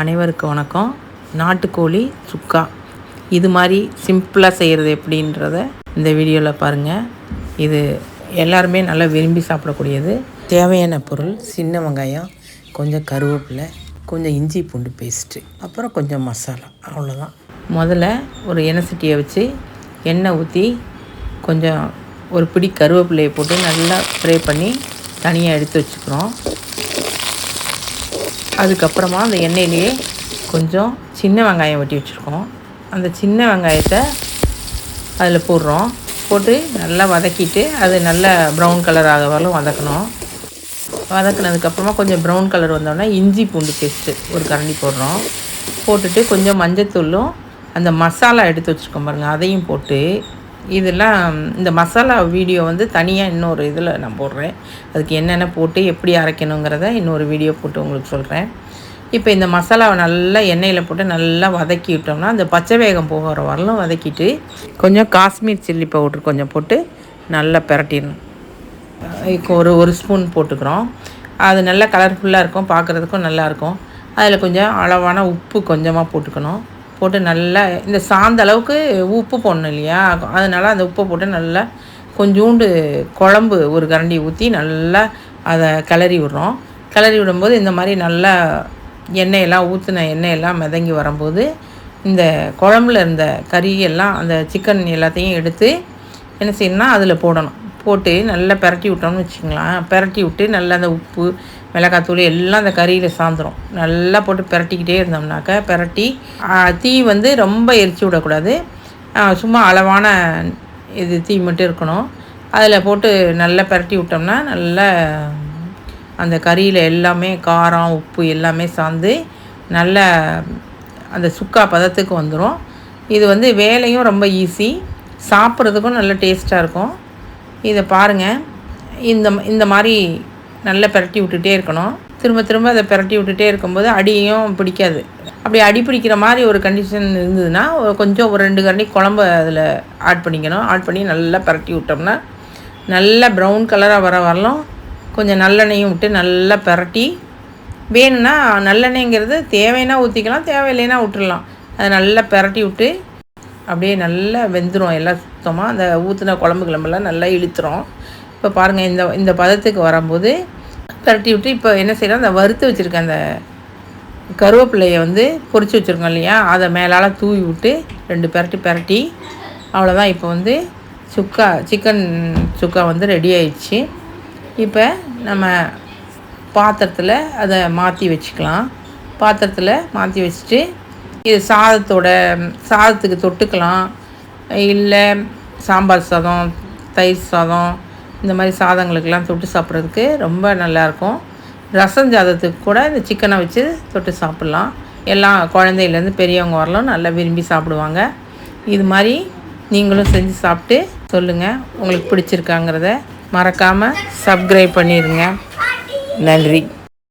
அனைவருக்கும் வணக்கம். நாட்டுக்கோழி சுக்கா. இது மாதிரி சிம்பிளாக செய்கிறது எப்படின்றத இந்த வீடியோவில் பாருங்கள் இது எல்லாருமே நல்லா விரும்பி சாப்பிடக்கூடியது. தேவையான பொருள் சின்ன வெங்காயம் கொஞ்சம் கருவேப்பிலை கொஞ்சம் இஞ்சி பூண்டு பேஸ்ட்டு அப்புறம் கொஞ்சம் மசாலா அவ்வளோதான் முதல்ல ஒரு எண்ணெய் சட்டியை வச்சு எண்ணெய் ஊற்றி கொஞ்சம் ஒரு பிடி கருவேப்பிலையை போட்டு நல்லா ஃப்ரை பண்ணி தனியாக எடுத்து வச்சுக்கிறோம். அதுக்கப்புறமா அந்த எண்ணெயிலேயே கொஞ்சம் சின்ன வெங்காயம் வெட்டி வச்சுருக்கோம். அந்த சின்ன வெங்காயத்தை அதில் போடுறோம். போட்டு நல்லா வதக்கிட்டு அது நல்ல ப்ரௌன் கலர் ஆக வரலும் வதக்கணும். வதக்குனதுக்கப்புறமா கொஞ்சம் ப்ரௌன் கலர் வந்தோடனே இஞ்சி பூண்டு பேஸ்ட்டு ஒரு கரண்டி போடுறோம். போட்டுட்டு கொஞ்சம் மஞ்சத்தூளும் அந்த மசாலா எடுத்து வச்சுருக்கோம் பாருங்கள் அதையும் போட்டு இதெல்லாம் இந்த மசாலா வீடியோ வந்து தனியாக இன்னொரு இதில் நான் போடுறேன். அதுக்கு என்னென்ன போட்டு எப்படி அரைக்கணுங்கிறத இன்னொரு வீடியோ போட்டு உங்களுக்கு சொல்கிறேன் இப்போ இந்த மசாலாவை நல்லா எண்ணெயில் போட்டு நல்லா வதக்கி விட்டோம்னா அந்த பச்சை வேகம் போகிற வரலும் வதக்கிட்டு கொஞ்சம் காஷ்மீர் சில்லி பவுட்ரு கொஞ்சம் போட்டு நல்லா பிரட்டிடணும். இப்போ ஒரு ஒரு ஸ்பூன் போட்டுக்கிறோம். அது நல்லா கலர்ஃபுல்லாக இருக்கும் பார்க்குறதுக்கும் நல்லாயிருக்கும் அதில் கொஞ்சம் அளவான உப்பு கொஞ்சமாக போட்டுக்கணும். போட்டு நல்லா இந்த சாந்த அளவுக்கு உப்பு போடணும் இல்லையா? அதனால் அந்த உப்பை போட்டு நல்லா கொஞ்சோண்டு குழம்பு ஒரு கரண்டி ஊற்றி நல்லா அதை கிளறி விடுறோம். கிளறி விடும்போது இந்த மாதிரி நல்லா எண்ணெயெல்லாம் ஊற்றின எண்ணெயெல்லாம் மிதங்கி வரும்போது இந்த குழம்புல இருந்த கறியெல்லாம் அந்த சிக்கன் எல்லாத்தையும் எடுத்து என்ன செய்யணும்னா அதில் போடணும். போட்டு நல்லா பிரட்டி விட்டோம்னு வச்சுக்கலாம் பிரட்டி விட்டு நல்லா அந்த உப்பு மிளகாத்தூள் எல்லாம் அந்த கறியில் சாந்துடும் நல்லா போட்டு பிரட்டிக்கிட்டே இருந்தோம்னாக்கா பிரட்டி தீ வந்து ரொம்ப எரிச்சு விடக்கூடாது. சும்மா அளவான இது தீ மட்டும் இருக்கணும். அதில் போட்டு நல்லா பிரட்டி விட்டோம்னா நல்லா அந்த கறியில் எல்லாமே காரம் உப்பு எல்லாமே சார்ந்து நல்ல அந்த சுக்கா பதத்துக்கு வந்துடும் இது வந்து வேலையும் ரொம்ப ஈஸி. சாப்பிட்றதுக்கும் நல்ல டேஸ்ட்டாக இருக்கும். இதை பாருங்கள் இந்த இந்த மாதிரி நல்லா பிரட்டி விட்டுட்டே இருக்கணும். திரும்ப திரும்ப அதை பிரட்டி விட்டுட்டே இருக்கும்போது அடியும் பிடிக்காது. அப்படி அடி பிடிக்கிற மாதிரி ஒரு கண்டிஷன் இருந்ததுன்னா கொஞ்சம் ஒரு ரெண்டு கரண்டி குழம்பு அதில் ஆட் பண்ணிக்கணும். ஆட் பண்ணி நல்லா பிரட்டி விட்டோம்னா நல்லா ப்ரௌன் கலராக வர வரலாம். கொஞ்சம் நல்லெண்ணெயும் விட்டு நல்லா பிரட்டி வேணும்னா நல்லெண்ணெய்ங்கிறது தேவைன்னா ஊற்றிக்கலாம் தேவையில்லைன்னா விட்டுடலாம் அதை நல்லா பிரட்டி விட்டு அப்படியே நல்லா வெந்துடும் எல்லாம் சுத்தமாக அந்த ஊற்றின குழம்பு கிளம்பெல்லாம் நல்லா இழுத்துரும். இப்போ பாருங்கள் இந்த இந்த பதத்துக்கு வரும்போது தட்டி விட்டு இப்போ என்ன செய்யலாம் அந்த வறுத்து வச்சுருக்க அந்த கருவேப்பிலையை வந்து பொறிச்சு வச்சுருக்கோம் இல்லையா? அதை மேலால் தூவி விட்டு ரெண்டு பெரட்டி பெரட்டி அவ்வளோதான் இப்போ வந்து சுக்கா சிக்கன் சுக்கா வந்து ரெடி ஆயிடுச்சு. இப்போ நம்ம பாத்திரத்தில் அதை மாற்றி வச்சுக்கலாம். பாத்திரத்தில் மாற்றி வச்சுட்டு இது சாதத்தோட சாதத்துக்கு தொட்டுக்கலாம். இல்லை சாம்பார் சாதம் தயிர் சாதம் இந்த மாதிரி சாதங்களுக்கெல்லாம் தொட்டு சாப்பிட்றதுக்கு ரொம்ப நல்லாயிருக்கும். ரசம் சாதத்துக்கு கூட இந்த சிக்கனை வச்சு தொட்டு சாப்பிட்லாம். எல்லாம் குழந்தையிலேருந்து பெரியவங்க வரலாம் நல்லா விரும்பி சாப்பிடுவாங்க. இது மாதிரி நீங்களும் செஞ்சு சாப்பிட்டு சொல்லுங்கள் உங்களுக்கு பிடிச்சிருக்காங்கிறத மறக்காமல் சப்ஸ்கிரைப் பண்ணிடுங்க. நன்றி.